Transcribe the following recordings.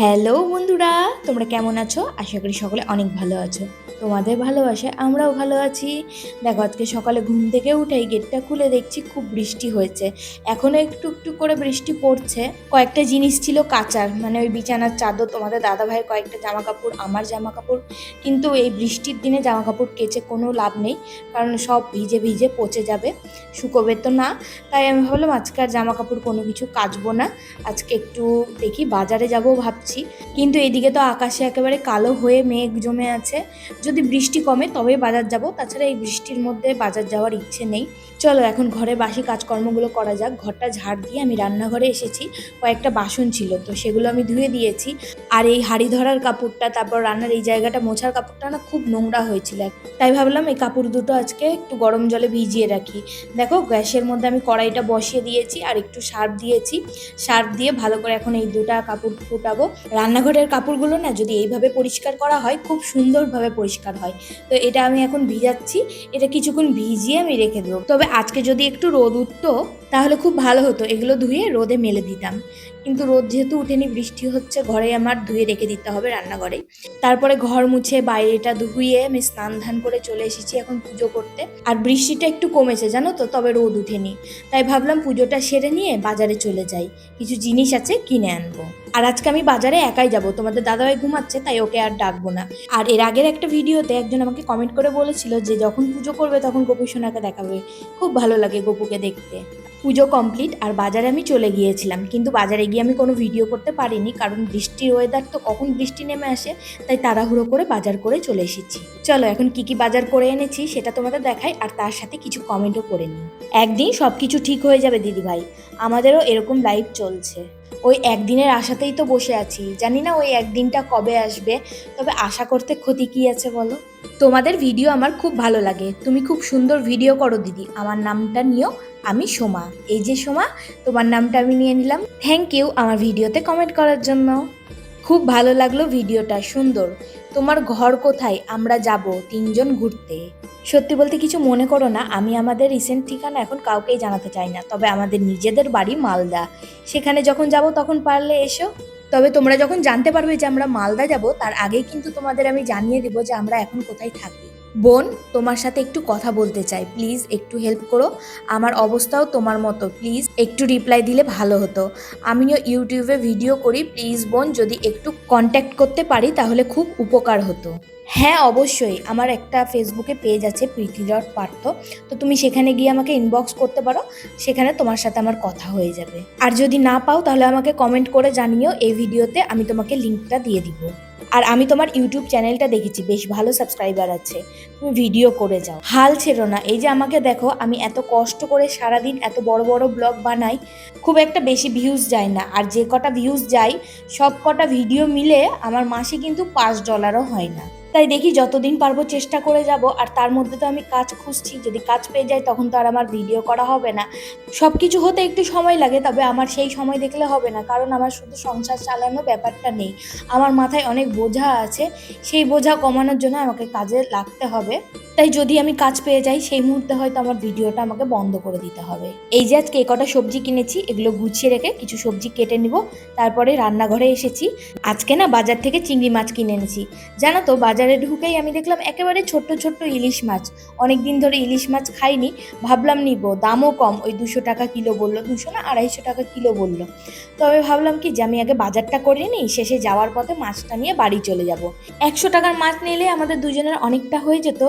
Hello বন্ধুরা, তোমরা কেমন আছো? আশা করি সকলে অনেক ভালো আছো। তোমাদের ভালোবাসে আমরাও ভালো আছি। দেখো, আজকে সকালে ঘুম থেকে উঠেই গেটটা খুলে দেখছি, খুব বৃষ্টি হয়েছে। এখনও একটু একটু করে বৃষ্টি পড়ছে। কয়েকটা জিনিস ছিল কাচার মানে ওই বিছানার চাদর, তোমাদের দাদা ভাইয়ের কয়েকটা জামা কাপড় আমার জামা কাপড় কিন্তু এই বৃষ্টির দিনে জামা কাপড় কেচে কোনো লাভ নেই, কারণ সব ভিজে ভিজে পচে যাবে, শুকোবে তো না। তাই আমি ভাবলাম, আজকে আর জামা কাপড় কোনো কিছু কাচবো না। আজকে একটু দেখি বাজারে যাব ভাবছি। কিন্তু এদিকে তো আকাশে একেবারে কালো হয়ে মেঘ জমে আছে। যদি বৃষ্টি কমে তবে বাজার যাব। তাছাড়া এই বৃষ্টির মধ্যে বাজার যাওয়ার ইচ্ছে নেই। চলো এখন ঘরে বাসি কাজকর্মগুলো করা যাক। ঘরটা ঝাড় দিয়ে আমি রান্নাঘরে এসেছি। কয়েকটা বাসন ছিল তো সেগুলো আমি ধুয়ে দিয়েছি। আর এই হাঁড়ি ধরার কাপড়টা, তারপর রান্নার এই জায়গাটা মোছার কাপড়টা না খুব নোংরা হয়েছিল। তাই ভাবলাম এই কাপড় দুটো আজকে একটু গরম জলে ভিজিয়ে রাখি। দেখো গ্যাসের মধ্যে আমি কড়াইটা বসিয়ে দিয়েছি আর একটু সার্ফ দিয়েছি। সার্ফ দিয়ে ভালো করে এখন এই দুটা কাপড় ফুটাবো। রান্নাঘরের কাপড়গুলো না যদি এইভাবে পরিষ্কার করা হয়, খুব সুন্দরভাবে পরিষ্কার হয়। তো এটা আমি এখন ভিজাচ্ছি, এটা কিছুক্ষণ ভিজিয়ে আমি রেখে দেবো। তবে আজকে যদি একটু রোদ উঠতো, তাহলে খুব ভালো হতো। এগুলো ধুয়ে রোদে মেলে দিতাম। কিন্তু রোদ যেহেতু উঠেনি, বৃষ্টি হচ্ছে ঘরে আমার ধুয়ে রেখে দিতে হবে রান্নাঘরে। তারপরে ঘর মুছে বাইরেটা ধুয়ে আমি স্নান ধান করে চলে এসেছি এখন পুজো করতে। আর বৃষ্টিটা একটু কমেছে, জানো তো? তবে রোদ উঠেনি। তাই ভাবলাম পুজোটা সেরে নিয়ে বাজারে চলে যাই। কিছু জিনিস আছে, কিনে আনব। আর আজকে আমি বাজারে একাই যাব। তোমাদের দাদাভাই ঘুমাচ্ছে, তাই ওকে আর ডাকবো না। আর এর আগের একটা ভিডিওতে একজন আমাকে কমেন্ট করে বলেছিল যে যখন পুজো করবে, তখন গোপু সোনাকে দেখাবে। খুব ভালো লাগে গোপুকে দেখতে। পুজো কমপ্লিট আর বাজারে আমি চলে গিয়েছিলাম। কিন্তু বাজারে গিয়ে আমি কোনো ভিডিও করতে পারিনি, কারণ বৃষ্টির ওয়েদার তো কখন বৃষ্টি নেমে আসে, তাই তাড়াহুড়ো করে বাজার করে চলে এসেছি। চলো, এখন কি কি বাজার করে এনেছি সেটা তোমাদের দেখাই, আর তার সাথে কিছু কমেন্টও করে নিই। একদিন সব কিছু ঠিক হয়ে যাবে, দিদিভাই। আমাদেরও এরকম লাইফ চলছে। ওই একদিনের আশাতেই তো বসে আছি। জানি না ওই একদিনটা কবে আসবে, তবে আশা করতে ক্ষতি কি আছে বলো? তোমাদের ভিডিও আমার খুব ভালো লাগে। তুমি খুব সুন্দর ভিডিও করো দিদি। আমার নামটা নিও, আমি সোমা। এই যে সোমা, তোমার নামটা আমি নিয়ে নিলাম। থ্যাংক ইউ আমার ভিডিওতে কমেন্ট করার জন্য। খুব ভালো লাগল ভিডিওটা সুন্দর। তোমার ঘর কোথায়? আমরা যাব তিনজন ঘুরতে। সত্যি বলতে কিছু মনে করো না, আমি আমাদের রিসেন্ট ঠিকানা এখন কাউকেই জানাতে চাই না। তবে আমাদের নিজেদের বাড়ি মালদা। সেখানে যখন যাব তখন পারলে এসো। তবে তোমরা যখন জানতে পারবে যে আমরা মালদা যাব, তার আগেই কিন্তু তোমাদের আমি জানিয়ে দেবো যে আমরা এখন কোথায় থাকি। বোন, তোমার সাথে একটু কথা বলতে চাই। প্লিজ, একটু হেল্প করো। আমার অবস্থাও তোমার মতো। প্লিজ, একটু রিপ্লাই দিলে ভালো হতো। আমিও ইউটিউবে ভিডিও করি। প্লিজ, বোন, যদি একটু কন্ট্যাক্ট করতে পারি, তাহলে খুব উপকার হতো। হ্যাঁ অবশ্যই। আমার একটা ফেসবুকে পেজ আছে প্রীতি ডট পার্থ। তো তুমি সেখানে গিয়ে আমাকে ইনবক্স করতে পারো, সেখানে তোমার সাথে আমার কথা হয়ে যাবে। আর যদি না পাও, তাহলে আমাকে কমেন্ট করে জানিও, এই ভিডিওতে আমি তোমাকে লিঙ্কটা দিয়ে দিব। আর আমি তোমার ইউটিউব চ্যানেলটা দেখেছি, বেশ ভালো সাবস্ক্রাইবার আছে। তুমি ভিডিও করে যাও। হাল ছেড়ো না। এই যে আমাকে দেখো, আমি এত কষ্ট করে সারাদিন এত বড় বড় ব্লগ বানাই, খুব একটা বেশি ভিউজ যায় না। আর যে কটা ভিউজ যায়, সব কটা ভিডিও মিলে আমার মাসে কিন্তু পাঁচ ডলারও হয় না। তাই দেখি যতদিন পারব চেষ্টা করে যাব, আর তার মধ্যে তো আমি কাজ খুঁজছি। যদি কাজ পেয়ে যাই, তখন তো আর আমার ভিডিও করা হবে না। সব কিছু হতে একটু সময় লাগে, তবে আমার সেই সময় দেখলে হবে না, কারণ আমার শুধু সংসার চালানো ব্যাপারটা নেই। আমার মাথায় অনেক বোঝা আছে, সেই বোঝা কমানোর জন্য আমাকে কাজে লাগতে হবে। তাই যদি আমি কাজ পেয়ে যাই, সেই মুহূর্তে হয়তো আমার ভিডিওটা আমাকে বন্ধ করে দিতে হবে। এই যে আজকে কটা সবজি কিনেছি, এগুলো গুছিয়ে রেখে কিছু সবজি কেটে নিব, তারপরে রান্নাঘরে এসেছি। আজকে না বাজার থেকে চিংড়ি মাছ কিনে এনেছি। জানো তো, বাজারে ঢুকেই আমি দেখলাম একেবারে ছোট্ট ছোট্ট ইলিশ মাছ। অনেক দিন ধরে ইলিশ মাছ খাইনি, ভাবলাম নিব। দামও কম, ওই দুশো টাকা কিলো বলল, দুশো না আড়াইশো টাকা কিলো বলল। তবে ভাবলাম কি, যে আমি আগে বাজারটা করে নিই, শেষে যাওয়ার পথে মাছটা নিয়ে বাড়ি চলে যাব। একশো টাকার মাছ নিলে আমাদের দুজনের অনেকটা হয়ে যেত।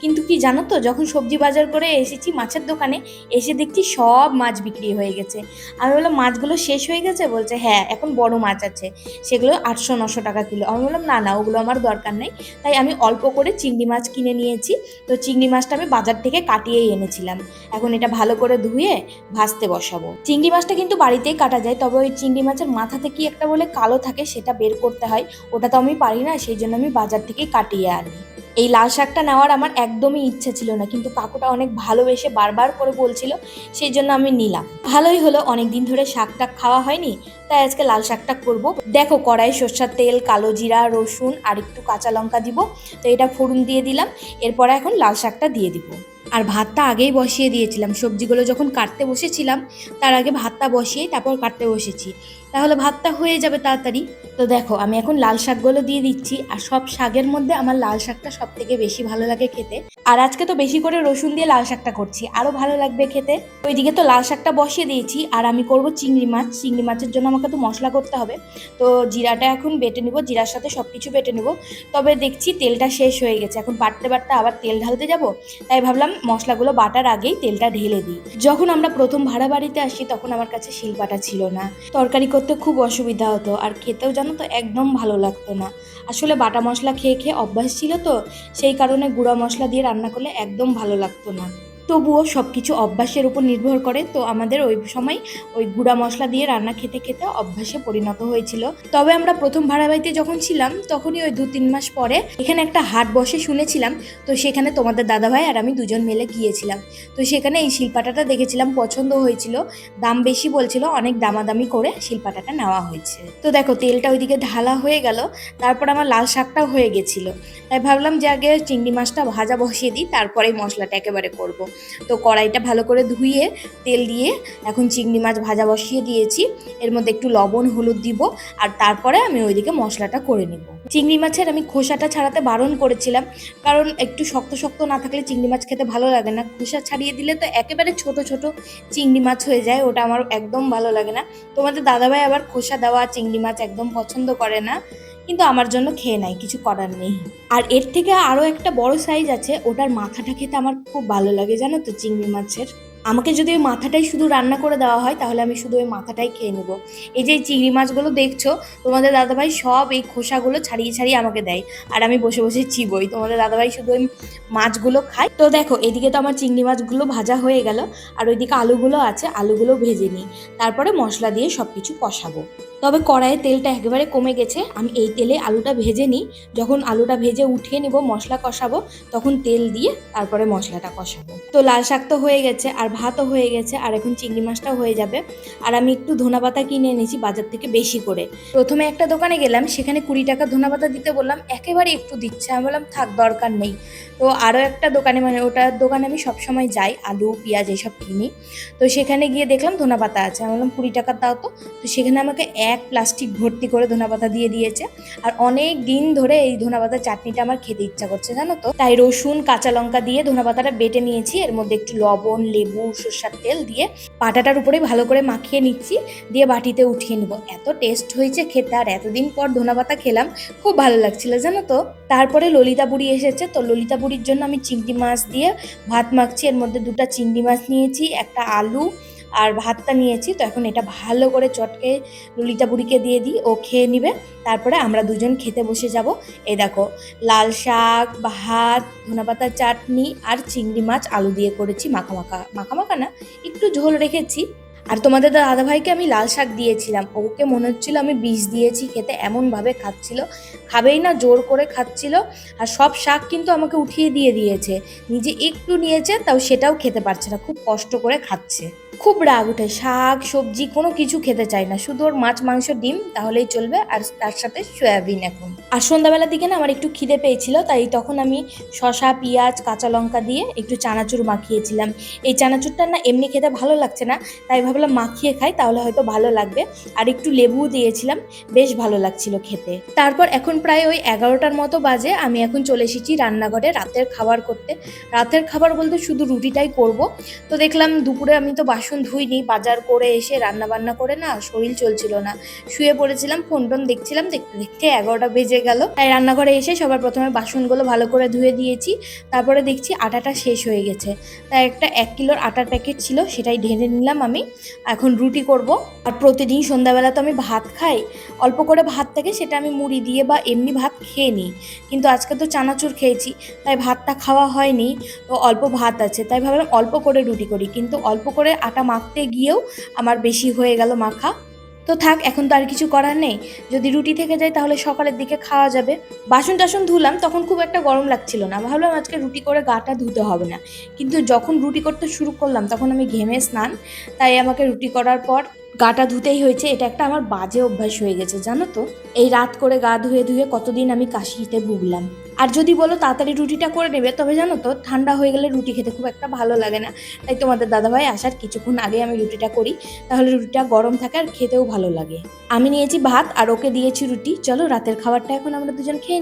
কিন্তু কি জানো তো, যখন সবজি বাজার করে এসেছি মাছের দোকানে, এসে দেখছি সব মাছ বিক্রি হয়ে গেছে। আমি বললাম, মাছগুলো শেষ হয়ে গেছে? বলছে হ্যাঁ এখন বড় মাছ আছে। সেগুলো আটশো, নশো টাকা কিলো। আমি বললাম, না না, ওগুলো আমার দরকার নেই। তাই আমি অল্প করে চিংড়ি মাছ কিনে নিয়েছি। তো চিংড়ি মাছটা আমি বাজার থেকে কাটিয়েই এনেছিলাম। এখন এটা ভালো করে ধুয়ে ভাজতে বসাবো। চিংড়ি মাছটা কিন্তু বাড়িতেই কাটা যায়, তবে ওই চিংড়ি মাছের মাথা থেকে একটা বলে কালো থাকে সেটা বের করতে হয়। ওটা তো আমি পারি না, সেই জন্য আমি বাজার থেকেই কাটিয়ে আনি। এই লাল শাকটা নেওয়ার আমার একদমই ইচ্ছা ছিল না, কিন্তু কাকুটা অনেক ভালোবেসে বারবার করে বলছিল, সেই জন্য আমি নিলাম। ভালোই হলো অনেক দিন ধরে শাক টাক খাওয়া হয়নি, তাই আজকে লাল শাকটা করব। দেখো, কড়াই, সর্ষার তেল, কালো জিরা, রসুন, আর একটু কাঁচা লঙ্কা দিব, তো এটা ফোড়ন দিয়ে দিলাম, এরপরে এখন লাল শাকটা দিয়ে দিব। আর ভাতটা আগেই বসিয়ে দিয়েছিলাম, সবজিগুলো যখন কাটতে বসেছিলাম, তার আগে ভাতটা বসিয়েই তারপর কাটতে বসেছি। তাহলে ভাতটা হয়ে যাবে তাড়াতাড়ি। তো দেখো, আমি এখন লাল শাকগুলো দিয়ে দিচ্ছি, আর সব শাকের মধ্যে আমার লাল শাকটা সব থেকে বেশি ভালো লাগে খেতে। আর আজকে তো বেশি করে রসুন দিয়ে লাল শাকটা করছি আরও ভালো লাগবে খেতে। ওইদিকে তো লাল শাকটা বসিয়ে দিয়েছি, আর আমি করব চিংড়ি মাছ। চিংড়ি মাছের জন্য আমাকে তো মশলা করতে হবে। তো জিরাটা এখন বেটে নিব, জিরার সাথে সব কিছু বেটে নিব। তবে দেখছি তেলটা শেষ হয়ে গেছে, এখন বাটতে বাটতে আবার তেল ঢালতে যাব। তাই ভাবলাম মশলাগুলো বাটার আগেই তেলটা ঢেলে দিই। যখন আমরা প্রথম ভাড়া বাড়িতে আসি, তখন আমার কাছে শিলপাটা ছিল না। তরকারি করতে খুব অসুবিধা হতো। আর খেতেও জানো তো একদম ভালো লাগতো না। আসলে বাটা মশলা খেয়ে খেয়ে অভ্যাস ছিল তো, সেই কারণে গুঁড়া মশলা দিয়ে রান্না করলে একদম ভালো লাগতো না। তবুও সব কিছু অভ্যাসের উপর নির্ভর করে। তো আমাদের ওই সময় ওই গুঁড়া মশলা দিয়ে রান্না খেতে খেতে অভ্যাসে পরিণত হয়েছিল। তবে আমরা প্রথম ভাড়া বাড়িতে যখন ছিলাম, তখনই ওই দু তিন মাস পরে এখানে একটা হাট বসে শুনেছিলাম। তো সেখানে তোমাদের দাদাভাই আর আমি দুজন মিলে গিয়েছিলাম। তো সেখানে এই শিলপাটাটা দেখেছিলাম, পছন্দ হয়েছিল। দাম বেশি বলছিল, অনেক দামাদামি করে শিলপাটাটা নেওয়া হয়েছে। তো দেখো, তেলটা ওইদিকে ঢালা হয়ে গেল, তারপর আমার লাল শাকটাও হয়ে গেছিল। তাই ভাবলাম যে আগে চিংড়ি মাছটা ভাজা বসিয়ে দিই তারপরে মশলাটা একেবারে করব। তো কড়াইটা ভালো করে ধুয়ে, তেল দিয়ে এখন চিংড়ি মাছ ভাজা বসিয়ে দিয়েছি। এর মধ্যে একটু লবণ, হলুদ দিব আর তারপরে আমি ওইদিকে মশলাটা করে নিব। চিংড়ি মাছের আমি খোসাটা ছাড়াতে বারণ করেছিলাম কারণ একটু শক্ত শক্ত না থাকলে চিংড়ি মাছ খেতে ভালো লাগে না। খোসা ছাড়িয়ে দিলে তো একেবারে ছোট ছোট চিংড়ি মাছ হয়ে যায়, ওটা আমার একদম ভালো লাগে না। তোমাদের দাদাভাই আবার খোসা দেওয়া চিংড়ি মাছ একদম পছন্দ করে না। কিন্তু আমার জন্য খেয়ে নাই, কিছু করার নেই। আর এর থেকে আরও একটা বড় সাইজ আছে, ওটার মাথাটা খেতে আমার খুব ভালো লাগে, জানো তো, চিংড়ি মাছের। আমাকে যদি ওই মাথাটাই শুধু রান্না করে দেওয়া হয়, তাহলে আমি শুধু ওই মাথাটাই খেয়ে নেব। এই যে চিংড়ি মাছগুলো দেখছ, তোমাদের দাদাভাই সব এই খোসাগুলো ছাড়িয়ে ছাড়িয়ে আমাকে দেয়। আর আমি বসে বসে চিবই, তোমাদের দাদাভাই শুধু ওই মাছগুলো খায়। তো দেখো, এদিকে তো আমার চিংড়ি মাছগুলো ভাজা হয়ে গেল, আর ওইদিকে আলুগুলো আছে, আলুগুলো ভেজে নিই। তারপরে মশলা দিয়ে সব কিছু কষাবো। তবে কড়াইয়ে তেলটা একেবারে কমে গেছে। আমি এই তেলে আলুটা ভেজে নিই। যখন আলুটা ভেজে উঠিয়ে নিব, মশলা কষাবো, তখন তেল দিয়ে তারপরে মশলাটা কষাবো। তো লাল শাক তো হয়ে গেছে, আর ভাতও হয়ে গেছে, আর এখন চিংড়ি মাছটাও হয়ে যাবে। আর আমি একটু ধনা পাতা কিনে এনেছি বাজার থেকে বেশি করে। প্রথমে একটা দোকানে গেলাম, সেখানে কুড়ি টাকা ধনা পাতা দিতে বললাম, একেবারে একটু দিচ্ছে। আমি বললাম, থাক, দরকার নেই। তো আরও একটা দোকানে মানে ওটার দোকানে আমি সবসময় যাই, আলু, পেঁয়াজ, এইসব কিনি। তো সেখানে গিয়ে দেখলাম ধনা পাতা আছে। আমি বললাম, কুড়ি টাকা দাও তো। তো সেখানে আমাকে এক প্লাস্টিক ভর্তি করে ধনা পাতা দিয়ে দিয়েছে। আর অনেক দিন ধরে এই ধনা পাতার চাটনিটা আমার খেতে ইচ্ছা করছে, জানো তো? তাই রসুন, কাঁচা লঙ্কা দিয়ে ধনা পাতাটা বেটে নিয়েছি। এর মধ্যে একটু লবণ, লেবু, সর্ষার তেল দিয়ে পাটাটার উপরে ভালো করে মাখিয়ে নিচ্ছি। দিয়ে বাটিতে উঠিয়ে নিব। এত টেস্ট হয়েছে খেতে। আর এতদিন পর ধনা পাতা খেলাম, খুব ভালো লাগছিল, জানো তো? তারপরে ললিতা বুড়ি এসেছে। তো ললিতা বুড়ির জন্য আমি চিংড়ি মাছ দিয়ে ভাত মাখছি। এর মধ্যে দুটো চিংড়ি মাছ নিয়েছি, একটা আলু আর ভাতটা নিয়েছি, তো এখন এটা ভালো করে চটকে ললিতা বুড়িকে দিয়ে দিই, ও খেয়ে নিবে। তারপরে আমরা দুজন খেতে বসে যাব। এই দেখো, লাল শাক, ভাত, ধনেপাতার চাটনি আর চিংড়ি মাছ আলু দিয়ে করেছি মাখা মাখা মাখা মাখা না, একটু ঝোল রেখেছি। আর তোমাদের দাদা ভাইকে আমি লাল শাক দিয়েছিলাম। ওকে মনে হচ্ছিল আমি বিষ দিয়েছি, খেতে এমনভাবে খাচ্ছিল। খাবেই না, জোর করে খাচ্ছিল। আর সব শাক কিন্তু আমাকে উঠিয়ে দিয়ে দিয়েছে। নিজে একটু নিয়েছে, তাও সেটাও খেতে পারছে না, খুব কষ্ট করে খাচ্ছে। খুব রাগ উঠে। শাক, সবজি, কোনো কিছু খেতে চায় না। শুধু ওর মাছ, মাংস, ডিম, তাহলেই চলবে। আর তার সাথে সয়াবিন এখন। আর সন্ধ্যাবেলার দিকে না, আমার একটু খিদে পেয়েছিল, তাই তখন আমি শশা পেঁয়াজ, কাঁচা লঙ্কা দিয়ে একটু চানাচুর মাখিয়েছিলাম। এই চানাচুরটা না এমনি খেতে ভালো লাগছে না, তাই ভাবলাম মাখিয়ে খাই, তাহলে হয়তো ভালো লাগবে। আর একটু লেবু দিয়েছিলাম, বেশ ভালো লাগছিল খেতে। তারপর এখন প্রায় ওই এগারোটার মতো বাজে, আমি এখন চলে এসেছি রান্নাঘরে রাতের খাবার করতে। রাতের খাবার বলতে শুধু রুটিটাই করব। তো দেখলাম দুপুরে আমি তো বাসন ধুইনি, বাজার করে এসে রান্না বান্না করে না, শরীর চলছিল না। শুয়ে পড়েছিলাম ফোন টোন দেখছিলাম দেখতে দেখতে এগারোটা বেজে গেল। তাই রান্নাঘরে এসে সবার প্রথমে বাসনগুলো ভালো করে ধুয়ে দিয়েছি, তারপরে দেখছি আটাটা শেষ হয়ে গেছে। তাই একটা এক কিলোর আটার প্যাকেট ছিল, সেটাই ঢেলে নিলাম আমি। এখন রুটি করব। আর প্রতিদিন সন্ধ্যাবেলা তো আমি ভাত খাই। অল্প করে ভাত থাকে, সেটা আমি মুড়ি দিয়ে বা এমনি ভাত খেয়ে নিই। কিন্তু আজকে তো চানাচুর খেয়েছি, তাই ভাতটা খাওয়া হয়নি। তো অল্প ভাত আছে, তাই ভাবলাম অল্প করে রুটি করি। কিন্তু অল্প করে আটা মাখতে গিয়েও আমার বেশি হয়ে গেল মাখা। তো থাক, এখন তো আর কিছু করার নেই। যদি রুটি থেকে যায় তাহলে সকালের দিকে খাওয়া যাবে। বাসন টাসন ধুলাম তখন খুব একটা গরম লাগছিল না। ভাবলাম আজকে রুটি করে গাটা ধুতে হবে না। কিন্তু যখন রুটি করতে শুরু করলাম তখন আমি ঘেমে স্নান। তাই আমাকে রুটি করার পর গাটা ধুতেই হয়েছে। এটা একটা আমার বাজে অভ্যাস হয়ে গেছে, জানো তো? এই রাত করে গা ধুয়ে ধুয়ে কতদিন আমি কাশিতে ভুগলাম। আর যদি বলো তাড়াতাড়ি রুটিটা করে নেবে, তবে জানো তো ঠান্ডা হয়ে গেলে রুটি খেতে খুব একটা ভালো লাগে না তাই তোমাদের দাদাভাই আসার কিছুক্ষণ আগে আমি রুটিটা করি, তাহলে রুটিটা গরম থাকে আর খেতেও ভালো লাগে আমি নিয়েছি ভাত আর ওকে দিয়েছি রুটি চলো রাতের খাবারটা এখন আমরা দুজন খেয়ে।